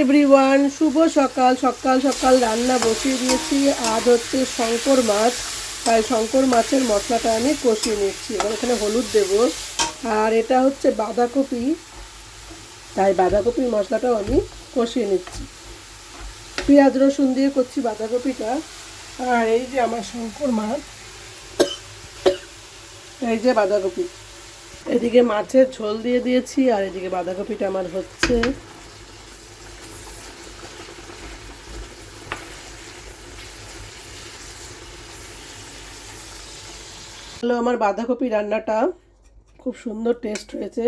Everyone শুভ সকাল। সকাল সকাল রান্না বসিয়ে দিয়েছি। আজ হচ্ছে শঙ্কর মাছ। তাই শঙ্কর মাছের মশলাটা আমি কষিয়ে নিচ্ছি। এবার এখানে হলুদ দেব। আর এটা হচ্ছে বাঁধাকপি। তাই বাঁধাকপির মশলাটাও আমি কষিয়ে নিচ্ছি। পেঁয়াজ রসুন দিয়ে করছি বাঁধাকপিটা। আর এই যে আমার শঙ্কর মাছ, এই যে বাঁধাকপি। এদিকে মাছের ঝোল দিয়ে দিয়েছি। আর এদিকে বাঁধাকপিটা আমার হচ্ছে হলো আমার বাঁধাকপি রান্নাটা খুব সুন্দর টেস্ট হয়েছে।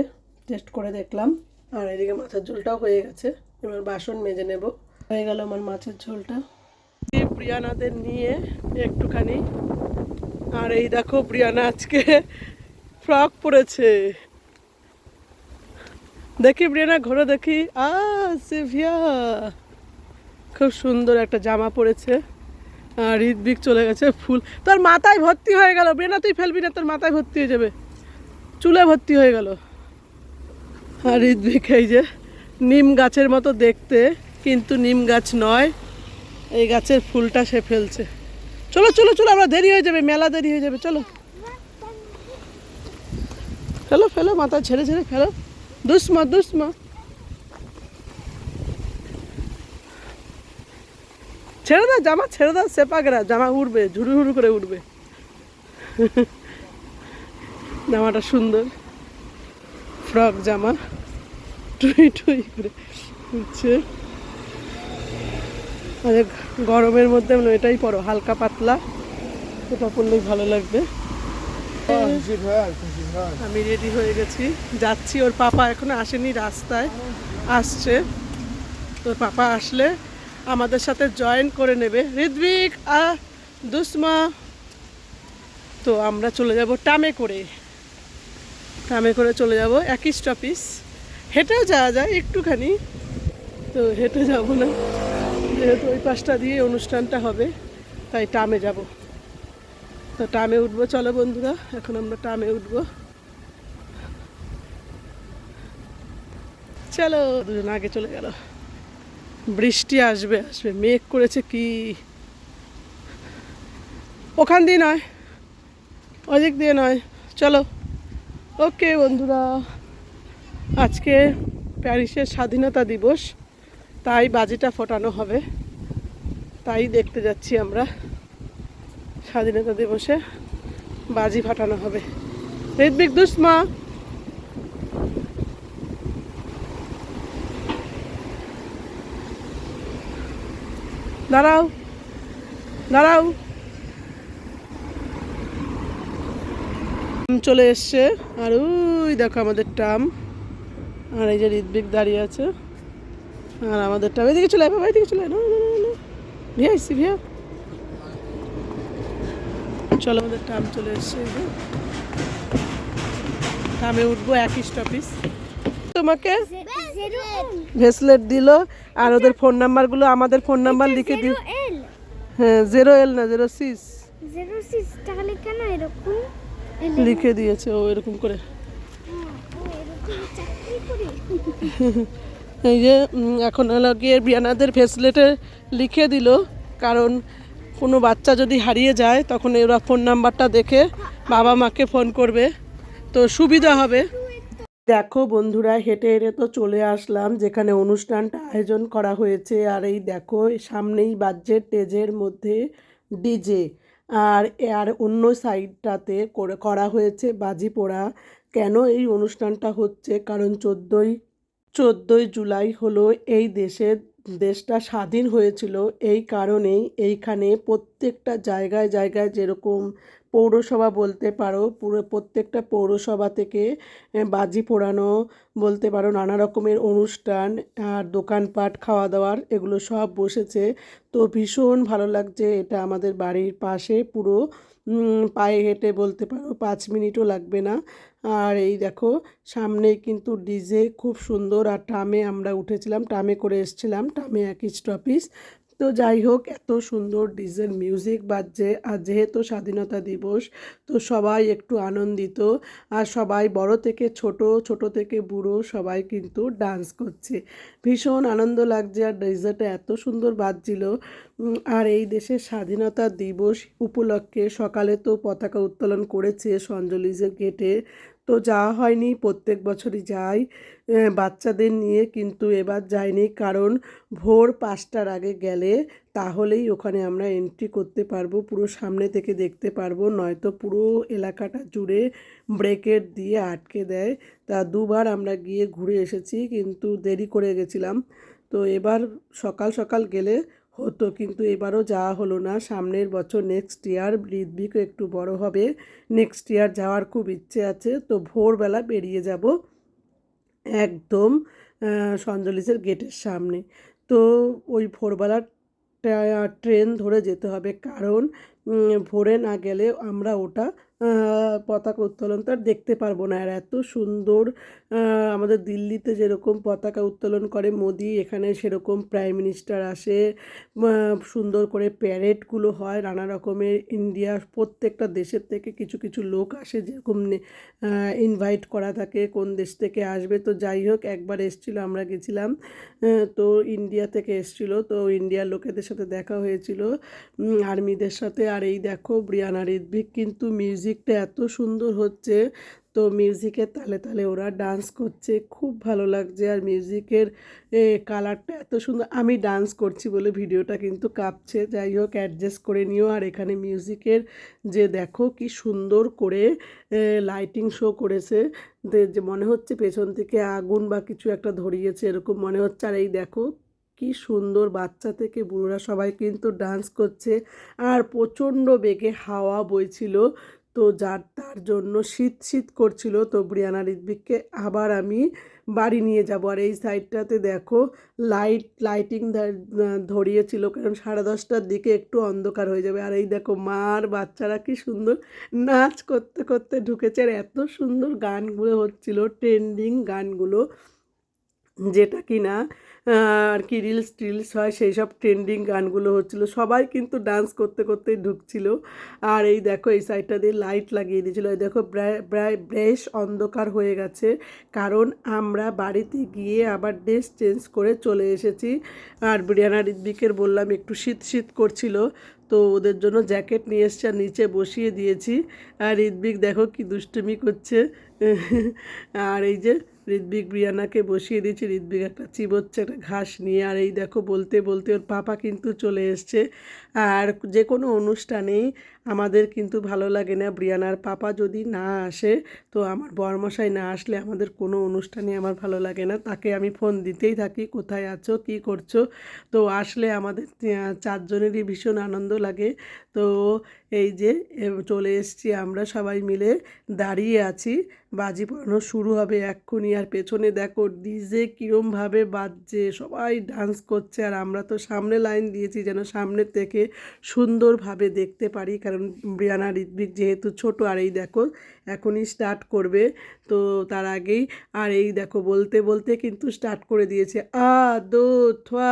টেস্ট করে দেখলাম। আর এদিকে মাছের ঝোলটাও হয়ে গেছে। এবার বাসন মেজে নেব। হয়ে গেল আমার মাছের ঝোলটা। প্রিয়ানাদের নিয়ে একটুখানি। আর এই দেখো প্রিয়ানা আজকে ফ্রক পরেছে। দেখি প্রিয়ানা, ঘরে দেখি। আ সেভিয়া। খুব সুন্দর একটা জামা পরেছে। আর ঋদ্বিক চলে গেছে ফুল। তোর মাথায় ভর্তি হয়ে গেল বেনা তুই ফেলবি না, তোর মাথায় ভর্তি হয়ে যাবে। চুলে ভর্তি হয়ে গেল। আর ঋদ্বিক এই যে, নিম গাছের মতো দেখতে, কিন্তু নিম গাছ নয়, এই গাছের ফুলটা সে ফেলছে। চলো চলো চলো, আমরা দেরি হয়ে যাবে, মেলা দেরি হয়ে যাবে, চলো। ফেলো ফেলো, মাথা ছেড়ে ছেড়ে ফেলো। দুসমা দুসমা ছেড়ে দাও, জামা ছেড়ে দাও সেপাগরা জামা উঠবে ঝুরু ঝুরু করে উঠবে জামাটা সুন্দর। ফ্রক, জামা, টুই টুই করে উঠছে আরে গরমের মধ্যে আমরা এটাই পরো, হালকা পাতলা। এটা পরলেই ভালো লাগবে। আমি রেডি হয়ে গেছি। যাচ্ছি, ওর পাপা এখনও আসেনি রাস্তায়, আসছে। তোর পাপা আসলে আমাদের সাথে জয়েন করে নেবে। ঋদ্বিক আ, দুসমা। তো আমরা চলে যাব টামে করে। টামে করে চলে যাব একই স্টপিস হেঁটেও যাওয়া যায় একটুখানি। তো হেঁটে যাব না। যেহেতু ওই পাশটা দিয়ে অনুষ্ঠানটা হবে, তাই টামে যাব। তো টামে উঠবো, চলো বন্ধুরা, এখন আমরা টামে উঠবো। চলো, দুজন আগে চলে গেল। বৃষ্টি আসবে আসবে। মেঘ করেছে কি? ওখান দিয়ে নয়, ওদিক দিয়ে নয়। চলো। ওকে, বন্ধুরা। আজকে প্যারিসের স্বাধীনতা দিবস, তাই বাজিটা ফোটানো হবে। তাই দেখতে যাচ্ছি আমরা। স্বাধীনতা দিবসে বাজি ফাটানো হবে। ঋদ্বিক দুসমা দাঁড়াও দাঁড়াও। চলে এসছে, আর ওই দেখো আমাদের ট্রাম। আর এই যে ঋদ্বিক দাঁড়িয়ে আছে। আর আমাদের ট্রাম, এদিকে চলে বাবা, এদিকে চলে না ভিয়া এসছি ভিয়া চলো আমাদের ট্রাম চলে এসছে ট্রামে উঠবো একই স্টপিস তোমাকে ভেসলেট দিল আর ওদের ফোন নাম্বারগুলো আমাদের ফোন নাম্বার লিখে দিল। হ্যাঁ জিরো এল না জিরো সিক্স জিরো সিক্স তাহলে কেন এরকম লিখে দিয়েছে ও এরকম করে। করি। এই যে এখন হলো গিয়ে বিয়ানাদের ফেসলেটে লিখে দিল কারণ কোনো বাচ্চা যদি হারিয়ে যায় তখন ওরা ফোন নাম্বারটা দেখে বাবা মাকে ফোন করবে। তো সুবিধা হবে। দেখো বন্ধুরা, হেঁটে হেঁটে তো চলে আসলাম, যেখানে অনুষ্ঠানটা আয়োজন করা হয়েছে। আর এই দেখো, সামনেই বাজছে টেজের মধ্যে ডিজে। আর আর অন্য সাইডটাতে করে করা হয়েছে বাজি পোড়া। কেন এই অনুষ্ঠানটা হচ্ছে? কারণ চোদ্দোই চোদ্দোই জুলাই হলো এই দেশের দেশটা স্বাধীন হয়েছিল। এই কারণেই এইখানে প্রত্যেকটা জায়গায় জায়গায় যেরকম পৌরসভা বলতে পারো, পুরো প্রত্যেকটা পৌরসভা থেকে বাজি পোড়ানো বলতে পারো, নানা রকমের অনুষ্ঠান, আর দোকানপাট খাওয়া দাওয়ার এগুলো সব বসেছে। তো ভীষণ ভালো লাগছে এটা আমাদের বাড়ির পাশে, পুরো পায়ে হেঁটে বলতে পারো, পাঁচ মিনিটও লাগবে না। আর এই দেখো সামনেই কিন্তু ডিজে খুব সুন্দর, আর টামে আমরা উঠেছিলাম, টামে করে এসেছিলাম, টামে একই স্টপিস তো যাই হোক, এত সুন্দর ডিজেল মিউজিক বাজছে। আর যেহেতু স্বাধীনতা দিবস, তো সবাই একটু আনন্দিত। আর সবাই বড় থেকে ছোট ছোট থেকে বুড়ো সবাই কিন্তু ডান্স করছে। ভীষণ আনন্দ লাগছে। আর ডিজেলটা এত সুন্দর বাজছিল। আর এই দেশের স্বাধীনতা দিবস উপলক্ষে সকালে তো পতাকা উত্তোলন করেছে সঞ্জলিজের গেটে। তো যাওয়া হয়নি, প্রত্যেক বছরই যাই। বাচ্চাদের নিয়ে কিন্তু এবার যাইনি কারণ ভোর পাঁচটার আগে গেলে তাহলেই ওখানে আমরা এন্ট্রি করতে পারব, পুরো সামনে থেকে দেখতে পারব, নয়তো পুরো এলাকাটা জুড়ে ব্রেকেট দিয়ে আটকে দেয়। তা দুবার আমরা গিয়ে ঘুরে এসেছি কিন্তু দেরি করে গেছিলাম। তো এবার সকাল সকাল গেলে হতো, কিন্তু এবারও যাওয়া হলো না। সামনের বছর নেক্সট ইয়ার ঋদ্বিকও একটু বড় হবে। নেক্সট ইয়ার যাওয়ার খুব ইচ্ছে আছে, তো ভোরবেলা বেরিয়ে যাব একদম সঞ্জলিসের গেটের সামনে। তো ওই ভোরবেলা ট্রেন ধরে যেতে হবে, কারণ ভোরে না গেলে আমরা ওটা পতাকা উত্তোলন তো আর দেখতে পারব না। আর এত সুন্দর আমাদের দিল্লিতে যেরকম পতাকা উত্তোলন করে মোদি, এখানে সেরকম প্রাইম মিনিস্টার আসে সুন্দর করে প্যারেডগুলো হয়, নানা রকমের ইন্ডিয়া প্রত্যেকটা দেশের থেকে কিছু কিছু লোক আসে যেরকম ইনভাইট করা থাকে, কোন দেশ থেকে আসবে। তো যাই হোক, একবার এসছিল, আমরা গেছিলাম তো ইন্ডিয়া থেকে এসছিল, তো ইন্ডিয়ার লোকেদের সাথে দেখা হয়েছিল আর্মিদের সাথে। আর এই দেখো ব্রিয়ানা কিন্তু মিউজিকটা এত সুন্দর হচ্ছে। তো মিউজিকের তালে তালে ওরা ডান্স করছে। খুব ভালো লাগছে আর মিউজিকের কালারটা এত সুন্দর। আমি ডান্স করছি বলে ভিডিওটা কিন্তু কাঁপছে। যাই হোক অ্যাডজাস্ট করে নিও। আর এখানে মিউজিকের যে দেখো কি সুন্দর করে লাইটিং শো করেছে। যে মনে হচ্ছে পেছন থেকে আগুন বা কিছু একটা ধরিয়েছে, এরকম মনে হচ্ছে। আর এই দেখো কি সুন্দর বাচ্চা থেকে বুড়োরা সবাই কিন্তু ডান্স করছে। আর প্রচণ্ড বেগে হাওয়া বইছিল। তো যার তার জন্য শীত শীত করছিল তো ব্রিয়ানা ঋদ্বিককে আবার আমি বাড়ি নিয়ে যাব। আর এই সাইডটাতে দেখো, লাইট, লাইটিং ধরিয়েছিল। কারণ সাড়ে দশটার দিকে একটু অন্ধকার হয়ে যাবে। আর এই দেখো, মার বাচ্চারা কি সুন্দর নাচ করতে করতে ঢুকেছে। আর এত সুন্দর গানগুলো হচ্ছিল, ট্রেন্ডিং গানগুলো। যেটা কি না আর কি রিলস টিলস হয়, সেই সব ট্রেন্ডিং গানগুলো হচ্ছিল। সবাই কিন্তু ডান্স করতে করতেই ঢুকছিল। আর এই দেখো, এই সাইডটা দিয়ে লাইট লাগিয়ে দিয়েছিল। এই দেখো, প্রায় বেশ অন্ধকার হয়ে গেছে, কারণ আমরা বাড়িতে গিয়ে আবার ড্রেস চেঞ্জ করে চলে এসেছি। আর বিরিয়ানা ঋদ্বিকের বললাম, একটু শীত শীত করছিল, তো ওদের জন্য জ্যাকেট নিয়ে এসছে আর নিচে বসিয়ে দিয়েছি। আর ঋদ্বিক দেখো কি দুষ্টুমি করছে। আর এই যে ঋদ্বিক ব্রিয়ানাকে বসিয়ে দিয়েছি। ঋদ্বিক একটা চিবোচ্ছে, একটা ঘাস নিয়ে, আর এই দেখো বলতে বলতে ওর পাপা কিন্তু চলে এসছে। আর যে কোনো অনুষ্ঠানেই আমাদের কিন্তু ভালো লাগে না ব্রিয়ানার পাপা যদি না আসে, তো আমার বরমশাই না আসলে আমাদের কোনো অনুষ্ঠানে আমার ভালো লাগে না। তাকে আমি ফোন দিতেই থাকি, কোথায় আছো, কী করছ? তো আসলে আমাদের চারজনেরই ভীষণ আনন্দ লাগে। তো এই যে চলে এসছি আমরা সবাই মিলে। দাঁড়িয়ে আছি। বাজি পড়ানো শুরু হবে এক্ষুনি। আর পেছনে দেখো ডিজে কীরমভাবে বাজছে। সবাই ডান্স করছে। আর আমরা তো সামনে লাইন দিয়েছি যেন সামনের থেকে সুন্দরভাবে দেখতে পারি। কারণ বিয়ানা ঋদ্বিক যেহেতু ছোট, আর এই দেখো এখনই স্টার্ট করবে। তো তার আগেই, আর এই দেখো বলতে বলতে কিন্তু স্টার্ট করে দিয়েছে। আ, দো থা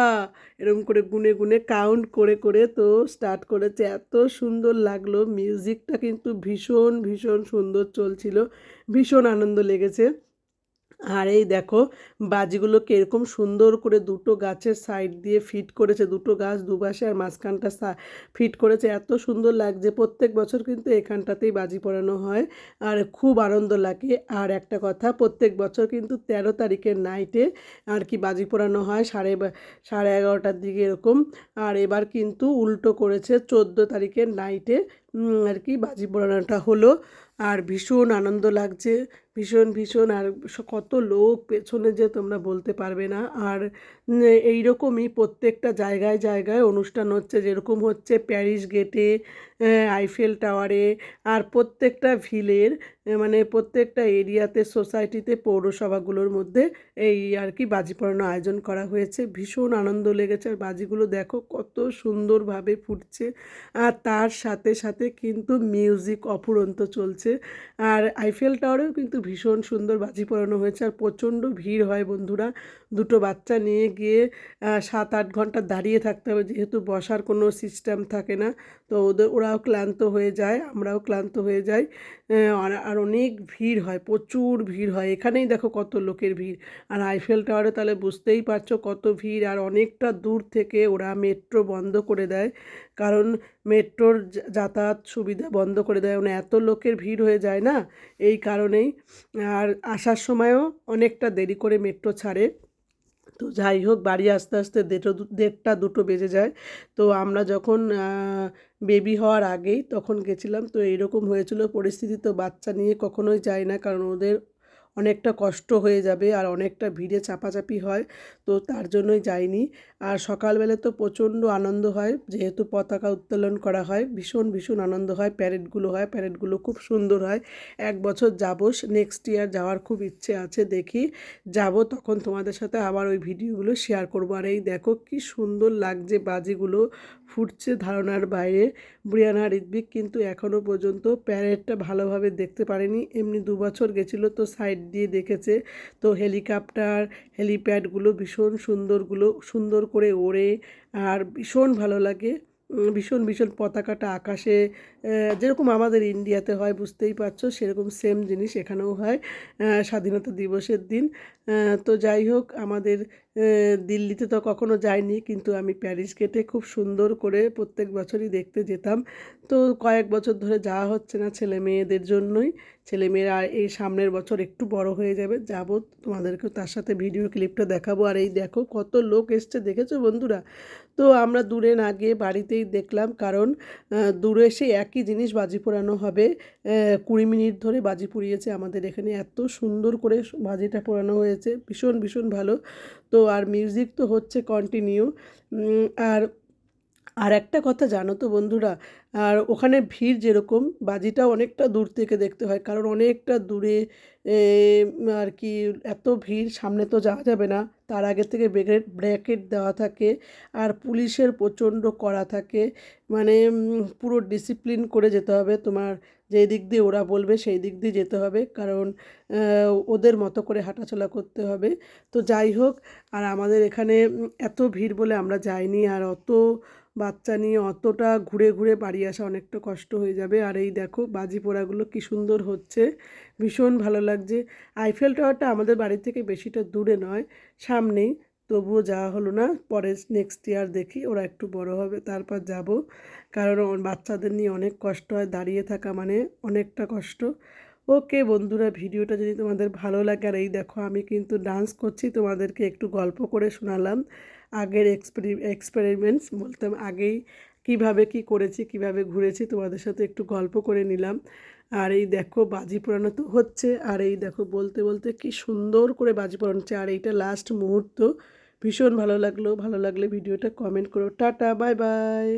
এরম করে গুনে গুনে কাউন্ট করে করে তো স্টার্ট করেছে। এত সুন্দর লাগল। মিউজিকটা কিন্তু ভীষণ ভীষণ সুন্দর চলছিল। ভীষণ আনন্দ লেগেছে। আর এই দেখো, বাজিগুলো কীরকম সুন্দর করে দুটো গাছের সাইড দিয়ে ফিট করেছে, দুটো গাছ দুপাশে আর মাঝখানটা ফিট করেছে। এত সুন্দর লাগছে, প্রত্যেক বছর কিন্তু এখানটাতেই বাজি পড়ানো হয় আর খুব আনন্দ লাগে। আর একটা কথা, প্রত্যেক বছর কিন্তু তেরো তারিখের নাইটে আর কি বাজি পোড়ানো হয়, সাড়ে সাড়ে এগারোটার দিকে এরকম। আর এবার কিন্তু উল্টো করেছে, চোদ্দ তারিখের নাইটে আর কি বাজি পোড়ানোটা হলো। আর ভীষণ আনন্দ লাগছে, ভীষণ ভীষণ। আর কত লোক পেছনে যে তোমরা বলতে পারবে না। আর এই রকমই প্রত্যেকটা জায়গায় জায়গায় অনুষ্ঠান হচ্ছে। যেরকম হচ্ছে প্যারিস গেটে আইফেল টাওয়ারে। আর প্রত্যেকটা ভিলের মানে প্রত্যেকটা এরিয়াতে, সোসাইটিতে, পৌরসভাগুলোর মধ্যে এই আর কি বাজি পড়ানোর আয়োজন করা হয়েছে। ভীষণ আনন্দ লেগেছে। আর বাজিগুলো দেখো কত সুন্দরভাবে ফুটছে। আর তার সাথে সাথে সাথে কিন্তু মিউজিক অফুরন্ত চলছে। আর আইফেল টাওয়ারেও কিন্তু ভীষণ সুন্দর বাজি পড়ানো হয়েছে। আর প্রচণ্ড ভিড় হয় বন্ধুরা। দুটো বাচ্চা নিয়ে গিয়ে সাত আট ঘণ্টা দাঁড়িয়ে থাকতে হবে। যেহেতু বসার কোনো সিস্টেম থাকে না, তো ওদের, ওরাও ক্লান্ত হয়ে যায়, আমরাও ক্লান্ত হয়ে যাই। আর- অনেক ভিড় হয়, প্রচুর ভিড় হয়। এখানেই দেখো কত লোকের ভিড়। আর আইফেল টাওয়ারে তাহলে বুঝতেই পারছ কত ভিড়, আর অনেকটা দূর থেকে ওরা মেট্রো বন্ধ করে দেয়। কারণ মেট্রোর যাতায়াত সুবিধা বন্ধ করে দেয়। মানে এত লোকের ভিড় হয়ে যায় না? এই কারণেই। আর আসার সময়ও অনেকটা দেরি করে মেট্রো ছাড়ে। তো যাই হোক, বাড়ি আস্তে আস্তে দেড়টা দেড়টা দুটো বেজে যায়। তো আমরা যখন বেবি হওয়ার আগেই তখন গেছিলাম। তো এরকম হয়েছিল, পরিস্থিতি তো বাচ্চা নিয়ে কখনোই যায় না। কারণ ওদের অনেকটা কষ্ট হয়ে যাবে আর অনেকটা ভিড়ে চাপাচাপি হয়, তো তার জন্যই যাইনি। আর সকালবেলা তো প্রচণ্ড আনন্দ হয়, যেহেতু পতাকা উত্তোলন করা হয়, ভীষণ ভীষণ আনন্দ হয়, প্যারেডগুলো হয়, প্যারেডগুলো খুব সুন্দর হয়। এক বছর যাব নেক্সট ইয়ার যাওয়ার খুব ইচ্ছে আছে, দেখি। যাব তখন তোমাদের সাথে আবার ওই ভিডিওগুলো শেয়ার করব। আর এই দেখো কি সুন্দর লাগছে বাজিগুলো ফুটছে ধারণার বাইরে। ব্রিয়ানা ঋত্বিক কিন্তু এখনও পর্যন্ত প্যারেডটা ভালোভাবে দেখতে পারেনি। এমনি দু বছর গেছিল তো সাইড দিয়ে দেখেছে। তো হেলিকপ্টার, হেলিপ্যাডগুলো ভীষণ সুন্দরগুলো, সুন্দর করে ওড়ে আর ভীষণ ভালো লাগে। ভীষণ ভীষণ পতাকাটা আকাশে যেরকম আমাদের ইন্ডিয়াতে হয়, বুঝতেই পারছ, সেরকম সেম জিনিস এখানেও হয় স্বাধীনতা দিবসের দিন। তো যাই হোক, আমাদের দিল্লিতে তো কখনো যাইনি, কিন্তু আমি প্যারিস গেটে খুব সুন্দর করে প্রত্যেক বছরই দেখতে যেতাম। তো কয়েক বছর ধরে যাওয়া হচ্ছে না ছেলে মেয়েদের জন্যই। ছেলে মেয়েরা এই সামনের বছর একটু বড় হয়ে যাবে, যাব তোমাদেরকেও তার সাথে ভিডিও ক্লিপটা দেখাবো। আর এই দেখো কত লোক এসছে, দেখেছ বন্ধুরা? তো আমরা দূরে না গিয়ে বাড়িতেই দেখলাম, কারণ দূরে এসে একই জিনিস বাজি পোড়ানো হবে। কুড়ি মিনিট ধরে বাজি পুড়িয়েছে আমাদের এখানে। এত সুন্দর করে বাজিটা পোড়ানো হয়েছে। ভীষণ ভীষণ ভালো। তো আর মিউজিক তো হচ্ছে কন্টিনিউ আর আর একটা কথা জানো তো বন্ধুরা, আর ওখানে ভিড় যেরকম বাজিটা অনেকটা দূর থেকে দেখতে হয়, কারণ অনেকটা দূরে আর কি এত ভিড়, সামনে তো যাওয়া যাবে না। তার আগে থেকে ব্রেকেট, ব্র্যাকেট দেওয়া থাকে, আর পুলিশের প্রচণ্ড করা থাকে। মানে পুরো ডিসিপ্লিন করে যেতে হবে তোমার যেই দিক দিয়ে ওরা বলবে, সেই দিক দিয়ে যেতে হবে। কারণ ওদের মতো করে হাঁটাচলা করতে হবে। তো যাই হোক, আর আমাদের এখানে এত ভিড় বলে আমরা যাইনি। আর অত বাচ্চা নিয়ে অতটা ঘুরে ঘুরে বাড়ি আসা অনেকটা কষ্ট হয়ে যাবে। আর এই দেখো, বাজি পোড়াগুলো কি সুন্দর হচ্ছে। ভীষণ ভালো লাগছে। আইফেল টাওয়ারটা আমাদের বাড়ি থেকে বেশিটা দূরে নয়, সামনেই। তবুও যাওয়া হলো না। পরে নেক্সট ইয়ার দেখি ওরা একটু বড় হবে, তারপর যাব। কারণ বাচ্চাদের নিয়ে অনেক কষ্ট হয়, দাঁড়িয়ে থাকা মানে অনেকটা কষ্ট। ওকে বন্ধুরা, ভিডিওটা যদি তোমাদের ভালো লাগে, আর এই দেখো আমি কিন্তু ডান্স করছি, তোমাদেরকে একটু গল্প করে শোনালাম। আগের এক্সপেরি এক্সপেরিমেন্টস বলতাম আগেই কীভাবে কি করেছি, কীভাবে ঘুরেছি, তোমাদের সাথে একটু গল্প করে নিলাম। আর এই দেখো বাজি পোড়ানো তো হচ্ছে, আর এই দেখো বলতে বলতে কি সুন্দর করে বাজি পোড়ানো হচ্ছে। আর এইটা লাস্ট মুহূর্ত। ভীষণ ভালো লাগল। ভালো লাগলে ভিডিওটা কমেন্ট করো। Tata bye bye